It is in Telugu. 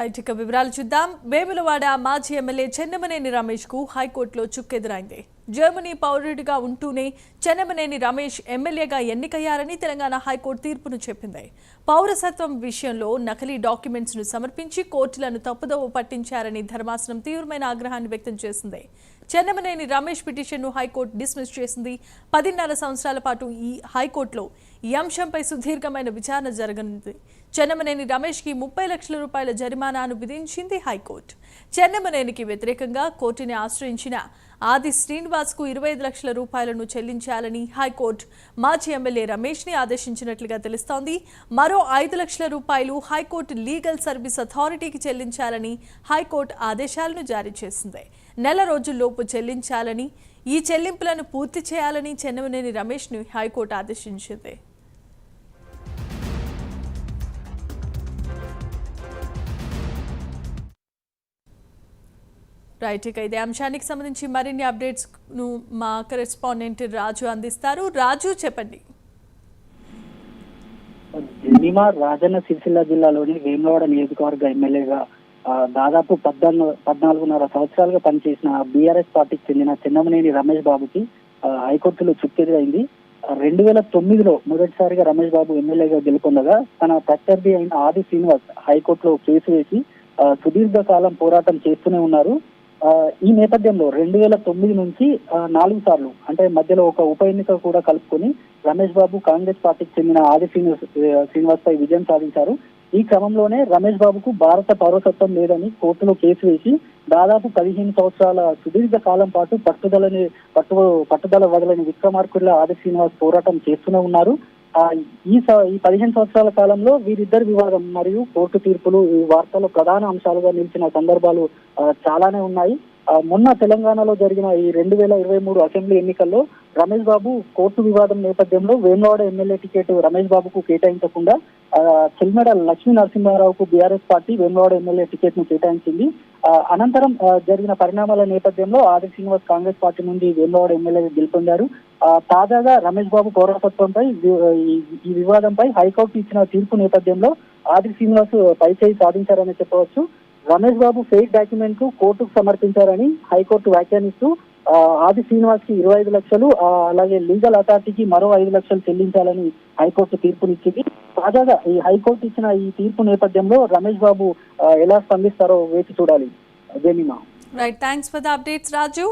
రైట్ ఇక వివరాలు చూద్దాం. వేములవాడ మాజీ ఎమ్మెల్యే చెన్నమనేని రమేష్కు హైకోర్టులో చుక్కెదురైంది. జర్మనీ పౌరుడిగా ఉంటూనే చెన్నమనేని రమేష్ ఎమ్మెల్యేగా ఎన్నికయ్యారని తెలంగాణ హైకోర్టు తీర్పును చెప్పింది. పౌరసత్వం విషయంలో నకిలీ డాక్యుమెంట్స్ను సమర్పించి కోర్టులను తప్పుదోవ పట్టించారని ధర్మాసనం తీవ్రమైన ఆగ్రహాన్ని వ్యక్తం చేసింది. చెన్నమనేని రమేష్ పిటిషన్ను హైకోర్టు డిస్మిస్ చేసింది. పదిన్నర సంవత్సరాల పాటు ఈ హైకోర్టులో ఈ అంశంపై సుదీర్ఘమైన విచారణ జరగనుంది. చెన్నమనేని రమేష్కి ముప్పై లక్షల రూపాయల జరిమానాను విధించింది హైకోర్టు. చెన్నమనేనికి వ్యతిరేకంగా కోర్టుని ఆశ్రయించిన ఆది శ్రీనివాస్కు ఇరవై ఐదు లక్షల రూపాయలను చెల్లించాలని హైకోర్టు మాజీ ఎమ్మెల్యే రమేష్ని ఆదేశించినట్లుగా తెలుస్తోంది. మరో ఐదు లక్షల రూపాయలు హైకోర్టు లీగల్ సర్వీస్ అథారిటీకి చెల్లించాలని హైకోర్టు ఆదేశాలను జారీ చేసింది. నెల రోజుల్లోపు చెల్లించాలని ఈ చెల్లింపులను పూర్తి చేయాలని చెన్నమనేని రమేష్ను హైకోర్టు ఆదేశించింది. రైట్ ఇక ఇదే అంశానికి సంబంధించి మరిన్ని అప్డేట్స్ను మా కరెస్పాండెంట్ రాజు అందిస్తారు. రాజు చెప్పండి. జనీమా రాజన్న సిరిసిల్ల జిల్లాలోని వేములవాడ నియోజకవర్గ ఎమ్మెల్యేగా దాదాపు పద్నాలుగు పద్నాలుగున్నర సంవత్సరాలుగా పనిచేసిన బీఆర్ఎస్ పార్టీకి చెందిన చిన్నమనేని రమేష్ బాబుకి ఆ, హైకోర్టులో చుక్కెదురైంది రెండు వేల తొమ్మిదిలో మొదటిసారిగా రమేష్ బాబు ఎమ్మెల్యేగా గెలుపొందగా తన ప్రత్యర్థి అయిన ఆది శ్రీనివాస్ హైకోర్టులో కేసు వేసి సుదీర్ఘకాలం సుదీర్ఘ కాలం పోరాటం చేస్తూనే ఉన్నారు. ఆ, ఈ నేపథ్యంలో రెండు వేల తొమ్మిది నుంచి నాలుగు సార్లు అంటే మధ్యలో ఒక ఉప ఎన్నిక కూడా కలుపుకొని రమేష్ బాబు కాంగ్రెస్ పార్టీకి చెందిన ఆది శ్రీనివాస్ శ్రీనివాస్ పై విజయం సాధించారు. ఈ క్రమంలోనే రమేష్ బాబుకు భారత పౌరసత్వం లేదని కోర్టులో కేసు వేసి దాదాపు పదిహేను సంవత్సరాల సుదీర్ఘ కాలం పాటు పట్టుదలని పట్టు పట్టుదల వదలని విక్రమార్కుల ఆది శ్రీనివాస్ పోరాటం చేస్తూనే ఉన్నారు. ఈ స- ఈ పదిహేను సంవత్సరాల కాలంలో వీరిద్దరి వివాదం మరియు కోర్టు తీర్పులు ఈ వార్తలో ప్రధాన అంశాలుగా నిలిచిన సందర్భాలు చాలానే ఉన్నాయి. మొన్న తెలంగాణలో జరిగిన ఈ రెండు వేల ఇరవై మూడు అసెంబ్లీ ఎన్నికల్లో రమేష్ బాబు కోర్టు వివాదం నేపథ్యంలో వేములవాడ ఎమ్మెల్యే టికెట్ రమేష్ బాబుకు కేటాయించకుండా చెల్మెడ లక్ష్మీ నరసింహారావుకు బీఆర్ఎస్ పార్టీ వేములవాడ ఎమ్మెల్యే టికెట్ను కేటాయించింది అనంతరం జరిగిన పరిణామాల నేపథ్యంలో ఆది శ్రీనివాస్ కాంగ్రెస్ పార్టీ నుండి వేములవాడ ఎమ్మెల్యే గెలుపొందారు. ఆ, తాజాగా రమేష్ బాబు పౌరసత్వంపై ఈ- వివాదంపై హైకోర్టు ఇచ్చిన తీర్పు నేపథ్యంలో ఆది శ్రీనివాస్ పైచేయి సాధించారని చెప్పవచ్చు. రమేష్ బాబు ఫేక్ డాక్యుమెంట్కు కోర్టుకు సమర్పించారని హైకోర్టు వ్యాఖ్యానిస్తూ ఆది శ్రీనివాస్కి ఇరవై ఐదు లక్షలు అలాగే లీగల్ అథారిటీకి మరో ఐదు లక్షలు చెల్లించాలని హైకోర్టు తీర్పునిచ్చింది. తాజాగా ఈ హైకోర్టు ఇచ్చిన ఈ తీర్పు నేపథ్యంలో రమేష్ బాబు ఎలా స్పందిస్తారో వేచి చూడాలి. Jemimah right thanks for the updates Raju